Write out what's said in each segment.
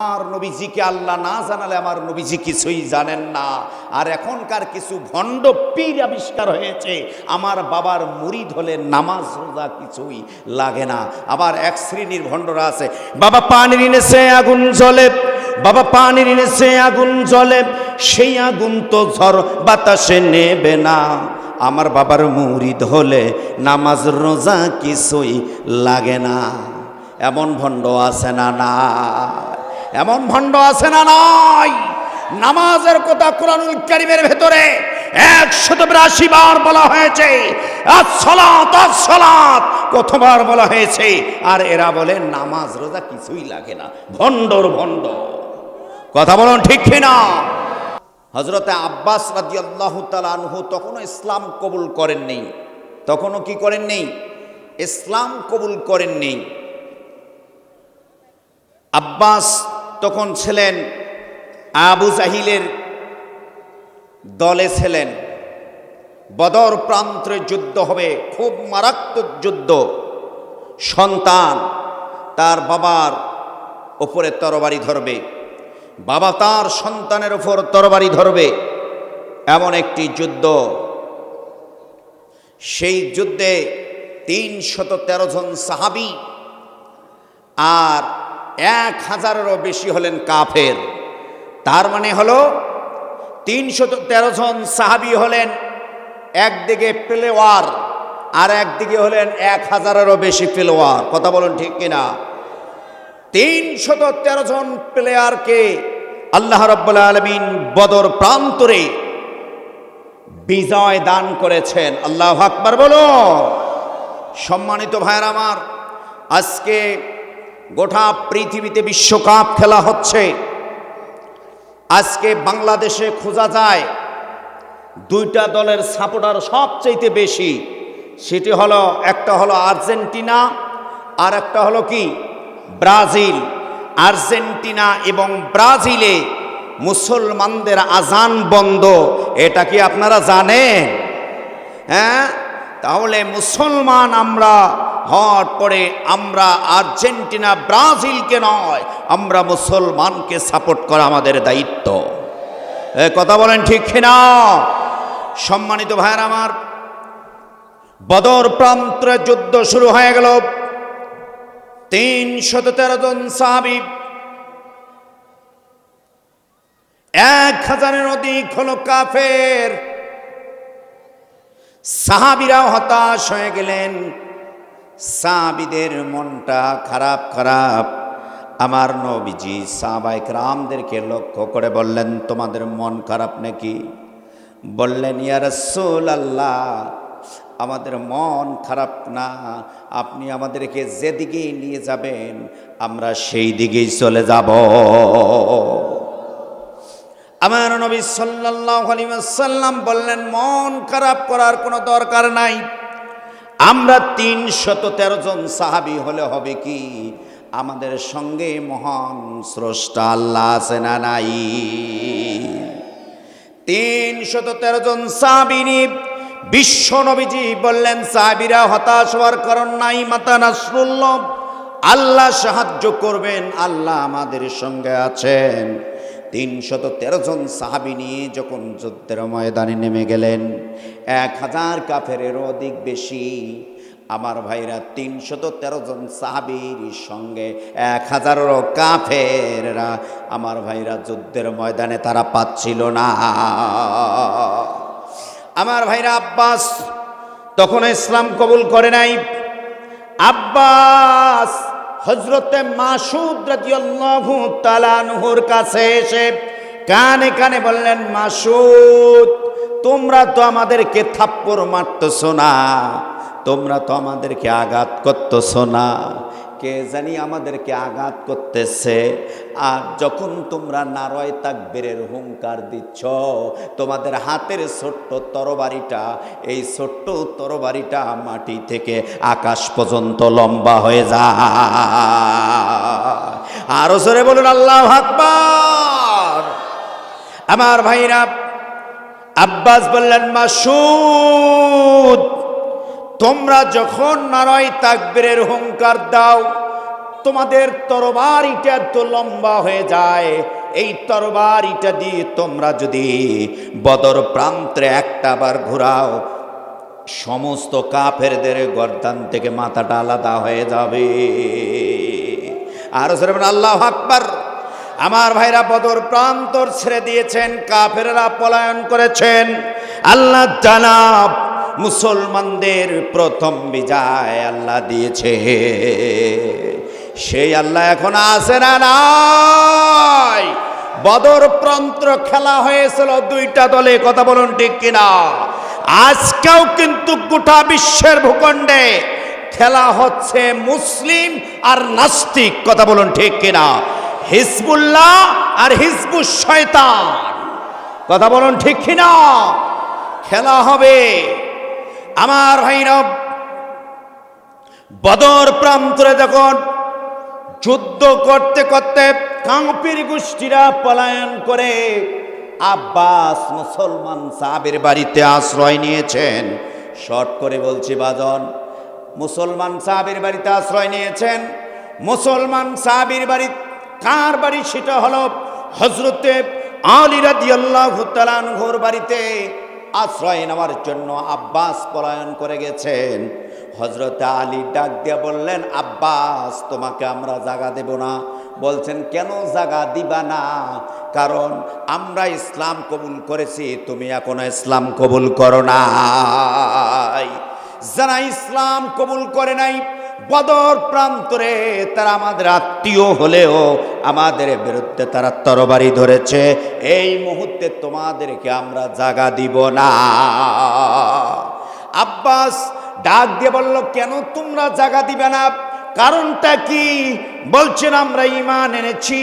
আমার নবীজিকে আল্লাহ না জানালে আমার নবীজি কিছুই জানেন না। আর এখনকার কিছু ভণ্ড পীর আবিষ্কার হয়েছে, আমার বাবার মুরিদ হলে নামাজ রোজা কিছুই লাগে না। আবার এক শ্রেণির ভণ্ডরা আছে, বাবা পানির এনেছে আগুন জ্বলে, বাবা পানির এনেছে আগুন জ্বলে, সেই আগুন তো ঝড় বাতাসে নেবে না। আমার বাবার মুরিদ হলে নামাজ রোজা কিছুই লাগে না। এমন ভণ্ড আছে না না এমন ভণ্ড আছে না নাই? নামাজের কথা কোরআনুল কারিমের ভেতরে একশত বিরাশি বার বলা হয়েছে আসলাত আসলাত কতবার বলা হয়েছে। আর এরা বলে, নামাজ রোজা কিছুই লাগে না, ভণ্ডর ভণ্ড। কথা বলুন ঠিক কিনা? হজরতে আব্বাস রাজি আল্লাহ তালহু তখনও ইসলাম কবুল করেননি। তখনও কি করেননি? ইসলাম কবুল করেননি। আব্বাস তখন ছিলেন আবু জাহিলের দলে ছিলেন। বদর প্রান্তে যুদ্ধ হবে, খুব মারাত্মক যুদ্ধ। সন্তান তার বাবার ওপরে তরবারি ধরবে। বাবা তার সন্তানের ওপর তরবারি ধরবে। এমন একটি যুদ্ধ। সেই যুদ্ধে তিনশত তেরো জন সাহাবি আর এক হাজারেরও বেশি হলেন কাফের। তার মানে হলো তিনশত তেরো জন সাহাবি হলেন একদিকে প্লেওয়ার, আর একদিকে হলেন এক হাজারেরও বেশি প্লেওয়ার। কথা বলুন ঠিক কিনা? তিনশত তেরো জন প্লেয়ারকে আল্লাহ রব্বুল আলমিন বদর প্রান্তরে বিজয় দান করেছেন। আল্লাহ আকবার বলো সম্মানিত ভাইয়ের আমার, আজকে গোটা পৃথিবীতে বিশ্বকাপ খেলা হচ্ছে। আজকে বাংলাদেশে খোঁজা যায়, দুইটা দলের সাপোর্টার সবচাইতে বেশি। সেটি হলো, একটা হলো আর্জেন্টিনা, আর একটা হলো কি? ব্রাজিল। আর্জেন্টিনা এবং ব্রাজিলে মুসলমানদের আজান বন্ধ। এটা কি আপনারা জানেন? হ্যাঁ? তাহলে মুসলমান আমরা হওয়ার পরে আমরা আর্জেন্টিনা, ব্রাজিলকে নয়, আমরা মুসলমানকে সাপোর্ট করা আমাদের দায়িত্ব। কথা বলেন ঠিক কিনা? সম্মানিত ভাইয়ের আমার, বদর প্রান্তরে যুদ্ধ শুরু হয়ে গেল। তিন শত তেরো জন সাহাবি, এক হাজারের অধিক হলো কাফের। সাহাবিরাও হতাশ হয়ে গেলেন। সাহাবিদের মনটা খারাপ খারাপ। আমার নবীজি সাহাবাইক রামদেরকে লক্ষ্য করে বললেন, তোমাদের মন খারাপ নাকি? বললেন, ইয়া রসুল আল্লাহ আমাদের মন খারাপ না। আপনি আমাদেরকে যেদিকেই নিয়ে যাবেন, আমরা সেই দিকেই চলে যাব। আমার নবী সাল্লাল্লাহু আলাইহি ওয়াসাল্লাম বললেন, মন খারাপ করার কোনো দরকার নাই। আমরা তিন শত তেরো জন সাহাবি হলে হবে কি? আমাদের সঙ্গে মহান স্রষ্টা আল্লাহ আছে না নাই? তিন শত তেরো জন সাহাবিনী বিশ্ব নবীজি বললেন, সাহাবিরা হতাশ হওয়ার কারণ নাই, মাতা নাসরুল্লাহ। আল্লাহ সাহায্য করবেন, আল্লাহ আমাদের সঙ্গে আছেন। তিনশত তেরো জন সাহাবি নিয়ে যখন যুদ্ধের ময়দানে নেমে গেলেন, এক হাজার কাফের অধিক বেশি। আমার ভাইরা, তিনশত তেরো জন সাহাবির সঙ্গে এক হাজারেরও কাফেররা, আমার ভাইরা, যুদ্ধের ময়দানে তারা পাচ্ছিল না। আমার ভাইরা আব্বাস তখন ইসলাম কবুল করে নাই। আব্বাস হজরতে মাসুদ তালানহুর কাছে এসে কানে কানে বললেন মাসুদ তোমরা তো আমাদেরকে থাপ্পড় মারতো না, তোমরা তো আমাদেরকে আঘাত করতো না। কে জানি আমাদেরকে আঘাত করতেছে। আর যখন তোমরা নারয় তাকবীরের হুঙ্কার দিচ্ছ, তোমাদের হাতের ছোট্ট তরবারিটা, এই ছোট্ট তরবারিটা মাটি থেকে আকাশ পর্যন্ত লম্বা হয়ে যায়। আরও জোরে বলুন, আল্লাহ আকবার। আমার ভাইরা, আব্বাস বললেন, মাসুদ তোমরা যখন নারয় তাকবীরের হুঙ্কার দাও, তোমাদের তরবার তরবারিটা তো লম্বা হয়ে যায়। এই তরবার তরবারিটা দিয়ে তোমরা যদি বদর প্রান্তে একটা বার ঘোরাও, সমস্ত কাফেরদের গর্দান থেকে মাথাটা আলাদা হয়ে যাবে। আর সরবেন আল্লাহ আকবার। আমার ভাইরা বদর প্রান্তর ছেড়ে দিয়েছেন, কাফেররা পলায়ন করেছেন। আল্লাহ জানাব মুসলমানদের প্রথম বিজয় আল্লাহ দিয়েছে। সেই আল্লাহ এখন আসে না নাই? বদর প্রান্ত খেলা হয়েছিল দুইটা দলে, কথা বলুন ঠিক কিনা? আজকেও কিন্তু গোটা বিশ্বের ভূখণ্ডে খেলা হচ্ছে মুসলিম আর নাস্তিক, কথা বলুন ঠিক কিনা? হিজবুল্লাহ আর হিজবুল শয়তান, কথা বলুন ঠিক কিনা? খেলা হবে আমার ভাইরব বদর প্রান্তরে যখন যুদ্ধ করতে করতে কাঁপির গোষ্ঠীরা পলায়ন করে আব্বাস মুসলমান সাহাবের বাড়িতে আশ্রয় নিয়েছেন, শর্ট করে বলছি বাজন, মুসলমান সাহাবের বাড়িতে আশ্রয় নিয়েছেন, মুসলমান সাহাবির বাড়ি কার বাড়ি সেটা হল হজরতে আলী রাদিয়াল্লাহু তাআলার বাড়িতে আশ্রয় নেওয়ার জন্য আব্বাস পলায়ন করে গেছেন। হজরত আলী ডাক দিয়ে বললেন, আব্বাস, তোমাকে আমরা জাগা দেব না। বলছেন, কেন জাগা দিবা না? কারণ আমরা ইসলাম কবুল করেছি, তুমি এখনও ইসলাম কবুল করো নাই। যারা ইসলাম কবুল করে নাই বদর প্রান্তরে তারা আমাদের আত্মীয় হলেও আমাদের বিরুদ্ধে তারা তরবারি ধরেছে। এই মুহূর্তে তোমাদেরকে আমরা জাগা দিব না। আব্বাস ডাক দিয়ে বলল, কেন তোমরা জাগা দিবে না? কারণটা কি? বলছেন, আমরা ইমান এনেছি।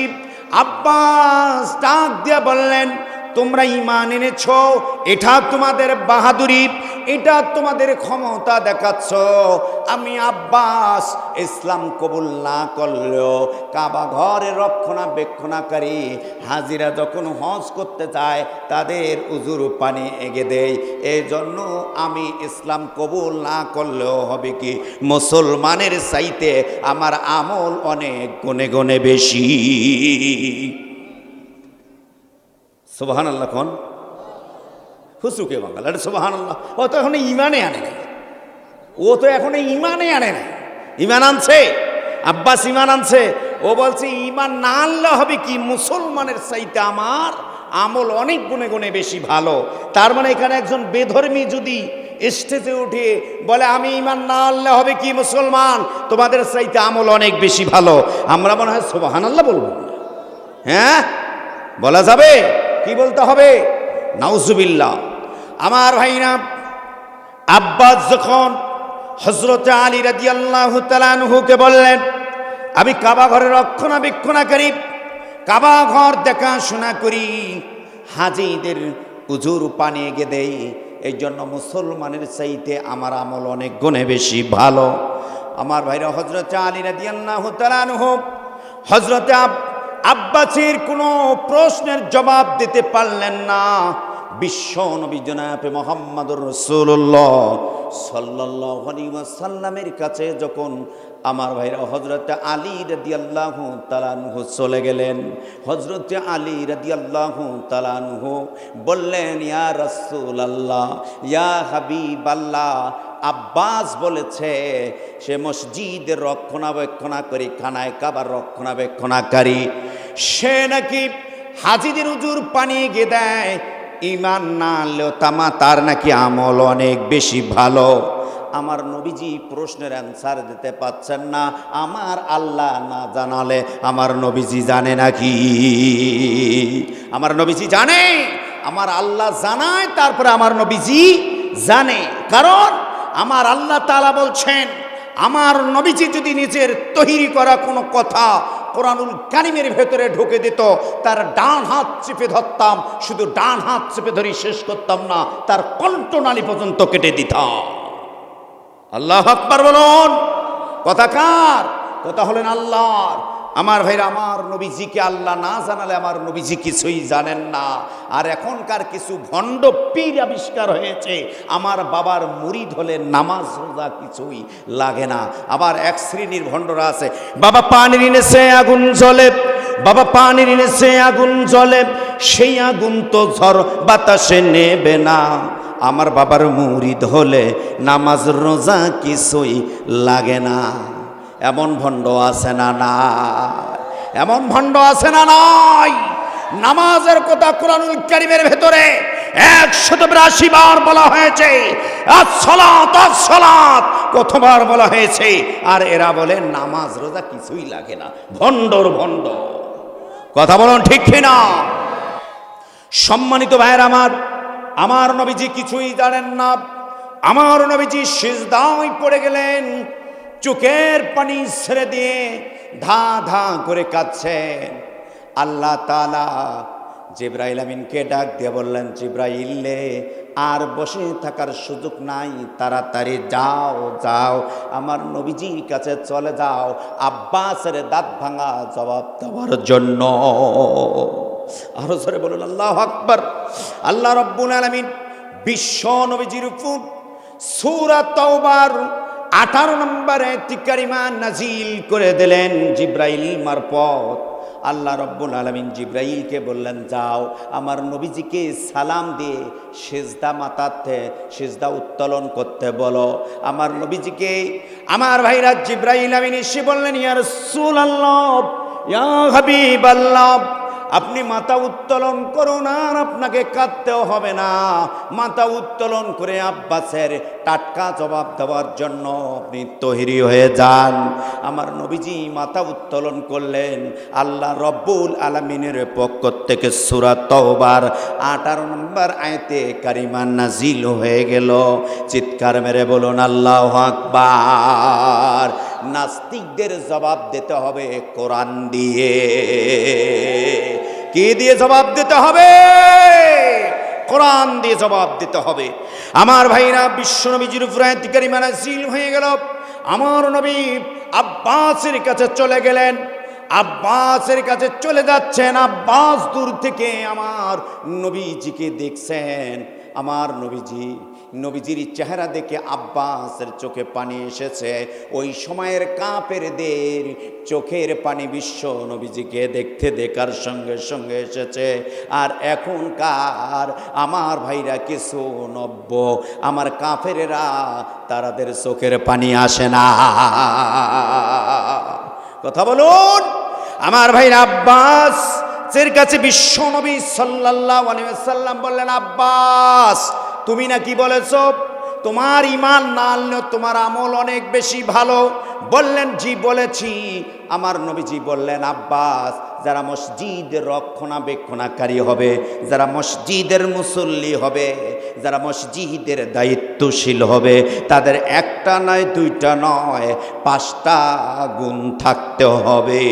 আব্বাস ডাক দিয়ে বললেন তোমরা ইমান এনেছ, এটা তোমাদের বাহাদুরি, এটা তোমাদের ক্ষমতা দেখাচ্ছ। আমি আব্বাস, ইসলাম কবুল না করলেও কাবা ঘরে রক্ষণাবেক্ষণাকারী হাজিরা যখন হজ করতে চায় তাদের উজুর পানি এগে দেয় এই জন্য আমি ইসলাম কবুল না করলেও হবে কি? মুসলমানের চাইতে আমার আমল অনেক গুণে গুণে বেশি। সুবাহান আল্লাহ কন? হুসুকে বাঙাল। আরে সুবাহান আল্লাহ ও তো এখন ইমানে আনে নাই। ও তো এখন ইমানে আনে নাই। ইমান আনছে? আব্বাস ইমান আনছে। ও বলছে ইমান না আনলে হবে কি? মুসলমানের চাইতে আমার আমল অনেক গুণে গুণে বেশি ভালো। তার মানে এখানে একজন বেধর্মী যদি স্টেজে উঠে বলে, আমি ইমান না আনলে হবে কি মুসলমান? তোমাদের চাইতে আমল অনেক বেশি ভালো। আমরা মনে হয় সোবাহান আল্লাহ বলব। হ্যাঁ? বলা যাবে? বলতে হবে? নাউজুবিল্লাহ। আমার ভাইরা, আব্বাস যখন হজরত আলী রাজি আল্লাহ তালানহুকে বললেন, আমি কাবা ঘরের রক্ষণাবেক্ষণাকারী কাবা ঘর দেখাশোনা করি, হাজিদের উজুর পানি এগে দেই এই জন্য মুসলমানের চাইতে আমার আমল অনেক গুণে বেশি ভালো। আমার ভাইরা হজরত আলী রাজি আল্লাহ তালানহু হজরত আব্বাসির কোনো প্রশ্নের জবাব দিতে পারলেন না। বিশ্ব নবী জনাবে মোহাম্মদুর রসুল্লাহ সাল্লাহ সাল্লামের কাছে যখন আমার ভাইরা হজরত আলী রদি আল্লাহ তালানহু চলে গেলেন হজরত আলী রদি আল্লাহ তালানহু বললেন, ইয়া রসুল আল্লাহ ইয়া হাবিব আল্লাহ আব্বাস বলেছে, সে মসজিদের রক্ষণাবেক্ষণাকারী খানায় কাবার রক্ষণাবেক্ষণাকারী। সে নাকি হাজিদের উজুর পানি গিয়ে দেয়, ইমান না আনলেও তামা, তার নাকি আমল অনেক বেশি ভালো। আমার নবীজি প্রশ্নের অ্যান্সার দিতে পাচ্ছেন না, আমার আল্লাহ না জানালে আমার নবীজি জানে নাকি? আমার নবীজি জানে, আমার আল্লাহ জানায়, তারপরে আমার নবীজি জানে। কারণ আমার আল্লাহ তালা বলছেন, আমার নবীজি যদি নিজের তৈরি করা কোনো কথা কোরআনুল কারিমের ভেতরে ঢুকে দিত। তার ডান হাত চেপে ধরতাম, শুধু ডান হাত চেপে ধরি শেষ করতাম না, তার কণ্ঠনালী পর্যন্ত কেটে দিতাম। আল্লাহ আকবার বলুন। কথা কার? কথা হলেন আল্লাহর। আমার ভাইরা, আমার নবীজিকে আল্লাহ না জানালে আমার নবীজি কিছুই জানেন না। আর এখনকার কিছু ভণ্ড পীর আবিষ্কার হয়েছে, আমার বাবার মুরিদ হলে নামাজ রোজা কিছুই লাগে না। আবার এক শ্রেণির ভণ্ডরা আছে, বাবা পানির এনেছে, আগুন জ্বলে। বাবা পানির এনেছে, আগুন জ্বলে। সেই আগুন তো ঝড় বাতাসে নেবে না। আমার বাবার মুরিদ হলে নামাজ রোজা কিছুই লাগে না। এমন ভণ্ড আছে না নাই? এমন ভণ্ড আছে না নাই? নামাজের কথা কোরআনুল কারিমের ভেতরে একশত বিরাশি বার বলা হয়েছে আসলাত কতবার বলা হয়েছে, আর এরা বলে নামাজ রোজা কিছুই লাগে না, ভণ্ডর ভণ্ড। কথা বলুন ঠিক কিনা? সম্মানিত ভাইয়ের আমার আমার নবীজি কিছুই জানেন না, আমার নবীজি সিজদায় পড়ে গেলেন চোখের পানি ছেড়ে দিয়ে ধা ধা করে কাঁদছেন। আল্লাহ তালা জিব্রাইল আমিনকে ডাক দিয়ে বললেন, জিব্রাইলে আর বসে থাকার সুযোগ নাই, তাড়াতাড়ি যাও যাও। আমার নবীজির কাছে চলে যাও। আব্বাসের দাঁত ভাঙা জবাব দেওয়ার জন্য। আরও জোরে বলুন, আল্লাহ আকবর। আল্লাহ রব্বুল আলমিন বিশ্ব নবীজির উপর সুরা তওবার আঠারো নম্বরে তিকারিমা নাজিল করে দিলেন জিব্রাইল মারফত। আল্লাহ রব্বুল আলমিন জিব্রাইলকে বললেন, যাও, আমার নবীজিকে সালাম দিয়ে সেজদা মাতাতে, সেজদা উত্তোলন করতে বলো। আমার নবীজিকে, আমার ভাইরা জিব্রাইল আমিন এসে বললেন ইয়ার সুল আল্লাহ ইয়া হাবিব আল্লাহ আপনি মাথা উত্তোলন করুন আর আপনাকে কাঁদতেও হবে না। মাথা উত্তোলন করে আব্বাসের টাটকা জবাব দেওয়ার জন্য আপনি তৈরি হয়ে যান। আমার নবীজি মাথা উত্তোলন করলেন। আল্লাহ রব্বুল আলমিনের পক্ষ থেকে সুরাত তওবার আঠারো নম্বর আয়তে কারিমান নাজিল হয়ে গেল। চিৎকার মেরে বলুন, আল্লাহ আকবার। নাস্তিকদের জবাব দিতে হবে কোরআন দিয়ে। কি দিয়ে জবাব দিতে হবে? কোরআন দিয়ে জবাব দিতে হবে। আমার ভাইরা বিশ্ব নবীজির ফুরায়তিকারী মানাজিল হয়ে গেল। আমার নবী আব্বাসের কাছে চলে গেলেন। আব্বাসের কাছে চলে যাচ্ছেন। আব্বাস দূর থেকে আমার নবীজিকে দেখছেন। আমার নবীজি নবীজির চেহারা দেখে আব্বাসের চোখে পানি এসেছে। ওই সময়ের কাপের দের চোখের পানি বিশ্ব নবীজিকে দেখতে দেখার সঙ্গে সঙ্গে এসেছে। আর এখনকার আমার ভাইরা কিছু নব্য, আমার কাফেরেরা তারাদের চোখের পানি আসে না। কথা বলুন, আমার ভাইরা আব্বাস কাছে বিশ্ব নবী সাল্লাহ সাল্লাম বললেন, আব্বাস তুমি নাকি বলেছ? তোমার ইমান না আনলেও তোমার আমল অনেক বেশি ভালো। বললেন, জি বলেছি। আমার নবীজি বললেন, আব্বাস, যারা মসজিদের রক্ষণাবেক্ষণাকারী হবে, যারা মসজিদের মুসল্লি হবে, যারা মসজিদের দায়িত্বশীল হবে, তাদের একটা নয়, দুইটা নয়, পাঁচটা গুণ থাকতে হবে।